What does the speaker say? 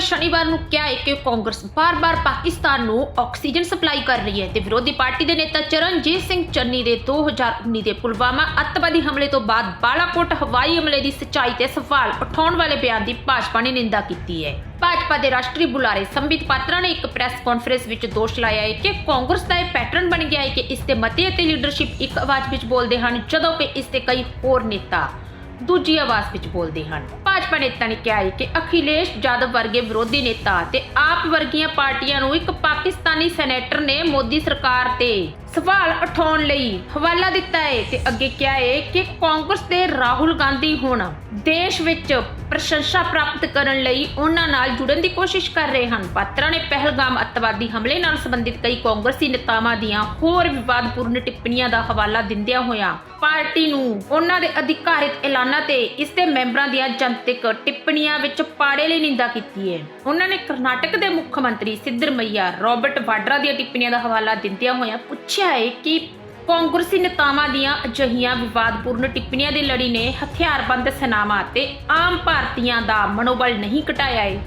ਸ਼ਨੀਵਾਰ ਨੂੰ ਕਿਹਾ ਹੈ ਕਿ ਕਾਂਗਰਸ ਬਾਰ-ਬਾਰ ਪਾਕਿਸਤਾਨ ਨੂੰ ਆਕਸੀਜਨ ਸਪਲਾਈ ਕਰ ਰਹੀ ਹੈ ਤੇ ਵਿਰੋਧੀ ਪਾਰਟੀ ਦੇ ਨੇਤਾ ਚਰਨਜੀਤ ਸਿੰਘ ਚੰਨੀ ਦੇ 2019 ਦੇ ਪੁਲਵਾਮਾ ਅੱਤਵਾਦੀ ਹਮਲੇ ਤੋਂ ਬਾਅਦ ਬਾਲਾਕੋਟ ਹਵਾਈ ਹਮਲੇ ਦੀ ਸੱਚਾਈ ਤੇ ਸਵਾਲ ਉਠਾਉਣ ਵਾਲੇ ਬਿਆਨ ਦੀ ਭਾਜਪਾ ਨੇ ਨਿੰਦਾ ਕੀਤੀ ਹੈ। ਭਾਜਪਾ ਦੇ ਰਾਸ਼ਟਰੀ ਬੁਲਾਰੇ ਸੰਬਿਤ ਪਾਤਰਾ ਨੇ ਇੱਕ ਪ੍ਰੈਸ ਕਾਨਫਰੰਸ ਵਿੱਚ ਦੋਸ਼ ਲਾਇਆ ਹੈ ਕਿ ਕਾਂਗਰਸ ਦਾ ਇਹ ਪੈਟਰਨ ਬਣ ਗਿਆ ਹੈ ਕਿ ਇਸ ਦੇ ਮਤੇ ਅਤੇ ਲੀਡਰਸ਼ਿਪ ਇੱਕ ਆਵਾਜ਼ ਵਿੱਚ ਬੋਲਦੇ ਹਨ, ਜਦੋਂ ਕਿ ਇਸ ਦੇ ਕਈ ਹੋਰ ਨੇਤਾ ਦੂਜੀ ਆਵਾਜ਼ ਵਿੱਚ ਬੋਲਦੇ ਹਨ। ਭਾਜਪਾ ਨੇਤਾ ਨੇ ਕਿਹਾ ਹੈ ਕਿ ਅਖਿਲੇਸ਼ ਯਾਦਵ ਵਰਗੇ ਵਿਰੋਧੀ ਨੇਤਾ ਤੇ ਆਪ ਵਰਗੀਆਂ ਪਾਰਟੀਆਂ ਨੂੰ ਇੱਕ ਪਾਕਿਸਤਾਨੀ ਸੈਨੇਟਰ ਨੇ ਮੋਦੀ ਸਰਕਾਰ ਤੇ ਸਵਾਲ ਉਠਾਉਣ ਲਈ ਹਵਾਲਾ ਦਿੱਤਾ ਹੈ ਤੇ ਅੱਗੇ ਕਿਹਾ ਹੈ ਕਿ ਕਾਂਗਰਸ ਦੇ ਰਾਹੁਲ ਗਾਂਧੀ ਹੁਣ ਦੇਸ਼ ਵਿੱਚ ਪ੍ਰਸ਼ੰਸਾ ਪ੍ਰਾਪਤ ਕਰਨ ਲਈ ਉਹਨਾਂ ਨਾਲ ਜੁੜਨ ਦੀ ਕੋਸ਼ਿਸ਼ ਕਰ ਰਹੇ ਹਨ। ਪਾਤਰਾ ਨੇ ਪਹਿਲਗਾਮ ਅੱਤਵਾਦੀ ਹਮਲੇ ਨਾਲ ਸੰਬੰਧਿਤ ਕਈ ਕਾਂਗਰਸੀ ਨੇਤਾਵਾਂ ਦੀਆਂ ਹੋਰ ਵਿਵਾਦਪੂਰਨ ਟਿੱਪਣੀਆਂ ਦਾ ਹਵਾਲਾ ਦਿੰਦਿਆਂ ਹੋਇਆ ਪਾਰਟੀ ਨੂੰ ਉਹਨਾਂ ਦੇ ਅਧਿਕਾਰਿਤ ਐਲਾਨਾਂ ਤੇ ਇਸ ਦੇ ਮੈਂਬਰਾਂ ਦੀਆਂ ਜਨਤਕ ਟਿੱਪਣੀਆਂ ਵਿੱਚ ਪਾੜੇ ਲਈ ਨਿੰਦਾ ਕੀਤੀ ਹੈ। ਉਹਨਾਂ ਨੇ ਕਰਨਾਟਕ ਦੇ ਮੁੱਖ ਮੰਤਰੀ ਸਿੱਧਰਮਈਆ, ਰਾਬਰਟ ਵਾਡਰਾ ਦੀਆਂ ਟਿੱਪਣੀਆਂ ਦਾ ਹਵਾਲਾ ਦਿੰਦਿਆਂ ਹੋਇਆਂ ਪੁੱਛਿਆ ਹੈ ਕਿ ਕਾਂਗਰਸੀ ਨੇਤਾਵਾਂ ਦੀਆਂ ਅਜਿਹੀਆਂ ਵਿਵਾਦਪੂਰਨ ਟਿੱਪਣੀਆਂ ਦੀ ਲੜੀ ਨੇ ਹਥਿਆਰਬੰਦ ਸੈਨਾਵਾਂ ਤੇ ਆਮ ਭਾਰਤੀਆਂ ਦਾ ਮਨੋਬਲ ਨਹੀਂ ਘਟਾਇਆ ਹੈ।